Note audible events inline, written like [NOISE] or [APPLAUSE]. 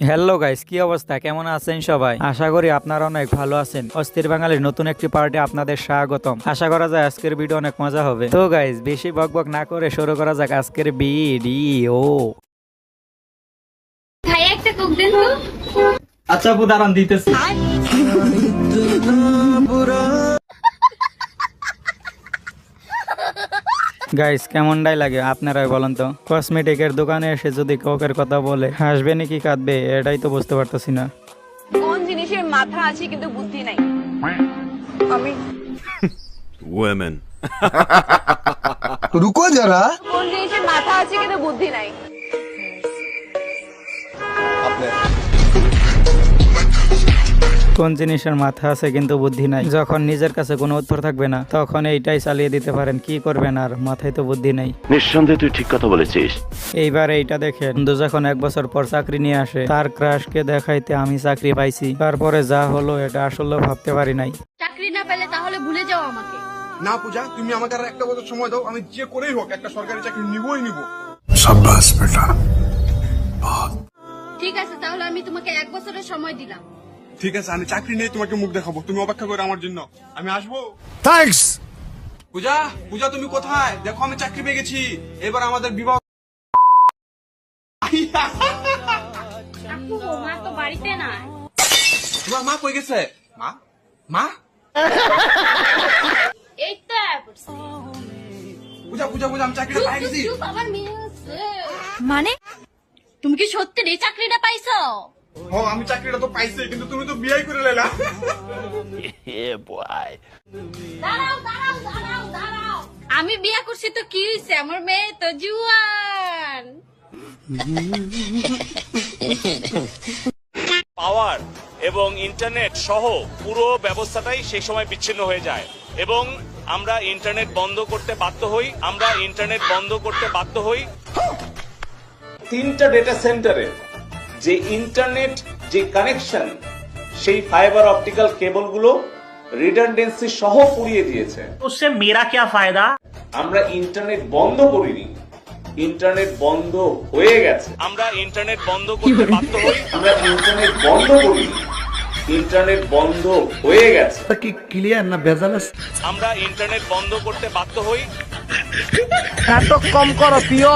Hello guys কি অবস্থা? কেমন আছেন সবাই? আশা করি আপনারা অনেক ভালো আছেন। অস্থির বাঙালির নতুন একটি পার্টি আপনাদের স্বাগতম। আশা করা যায় আজকের ভিডিও অনেক মজা হবে। তো গাইস বেশি বকবক না করে শুরু করা যাক আজকের ভিডিও। ভাই একটা কোক দেন তো। আচ্ছা দাঁড়ান দিতেছি। [LAUGHS] গাইস কেমনটাই লাগে আপনারাই বলেন তো? কসমেটিকের দোকানে এসে যদি কোকের কথা বলে হাসবে নাকি কাঁদবে? এটাই তো বুঝতে পারতেছি না। কোন জিনিসের মাথা আছে কিন্তু বুদ্ধি নাই। আমি ওয়েমেন [LAUGHS] রুকো যারা। কোন জিনিসের মাথা আছে কিন্তু বুদ্ধি নাই। আপনি কোন জিনিসের মাথা আছে কিন্তু বুদ্ধি নাই। যখন নিজের কাছে কোনো উত্তর থাকবে না তখন এইটাই চালিয়ে দিতে পারেন কি করবেন আর মাথায় তো বুদ্ধি নাই। নিঃসন্দেহে তুই ঠিক কথা বলেছিস। এইবার এইটা দেখে বন্ধু যখন এক বছর পর চাকরি নিয়ে আসে তার ক্রাশকে দেখাইতে আমি চাকরি পাইছি। তারপরে যা হলো এটা আসলে ভাবতে পারি নাই। চাকরি না পেলে তাহলে ভুলে যাও আমাকে। না পূজা তুমি আমাকে আর একটা বছর সময় দাও আমি যে করেই হোক একটা সরকারি চাকরি নিবই নিব। সাব্বাস বেটা। ঠিক আছে তাহলে আমি তোমাকে এক বছরের সময় দিলাম। ঠিক আছে আমি চাকরি নিয়ে তোমাকে মুখ দেখাবো। তুমি অপেক্ষা করো আমার জন্য। আমি আসব। থ্যাঙ্কস পূজা পূজা তুমি কোথায়? দেখো আমি চাকরি পেয়ে গেছি। এবার আমাদের বিবাহ মানে? তুমি কি সত্যি চাকরিটা পাইছ? ও আমি চাকরিটা তো পাইছি কিন্তু তুমি তো বিয়ে করে লেলা দাঁড়াও দাঁড়াও দাঁড়াও দাঁড়াও। আমি বিয়ে করছি তো কি হয়েছে আমার মেয়ে তো জুয়ান। পাওয়ার এবং ইন্টারনেট সহ পুরো ব্যবস্থাটাই সেই সময় বিচ্ছিন্ন হয়ে যায়। এবং আমরা ইন্টারনেট বন্ধ করতে বাধ্য হই আমরা ইন্টারনেট বন্ধ করতে বাধ্য হই। তিনটা ডেটা সেন্টারে যে ইন্টারনেট যে কানেকশন সেই ফাইবার অপটিক্যাল কেবলগুলো রিডান্ডেন্সি সহ পুড়িয়ে দিয়েছে उससे मेरा क्या फायदा আমরা ইন্টারনেট বন্ধ করিনি ইন্টারনেট বন্ধ হয়ে গেছে আমরা ইন্টারনেট বন্ধ করতে বাধ্য হই আমরা ইন্টারনেট বন্ধ করিনি ইন্টারনেট বন্ধ হয়ে গেছে কি ক্লিয়ার না ভেজাল আমরা ইন্টারনেট বন্ধ করতে বাধ্য হই নাটক কম করো প্রিয়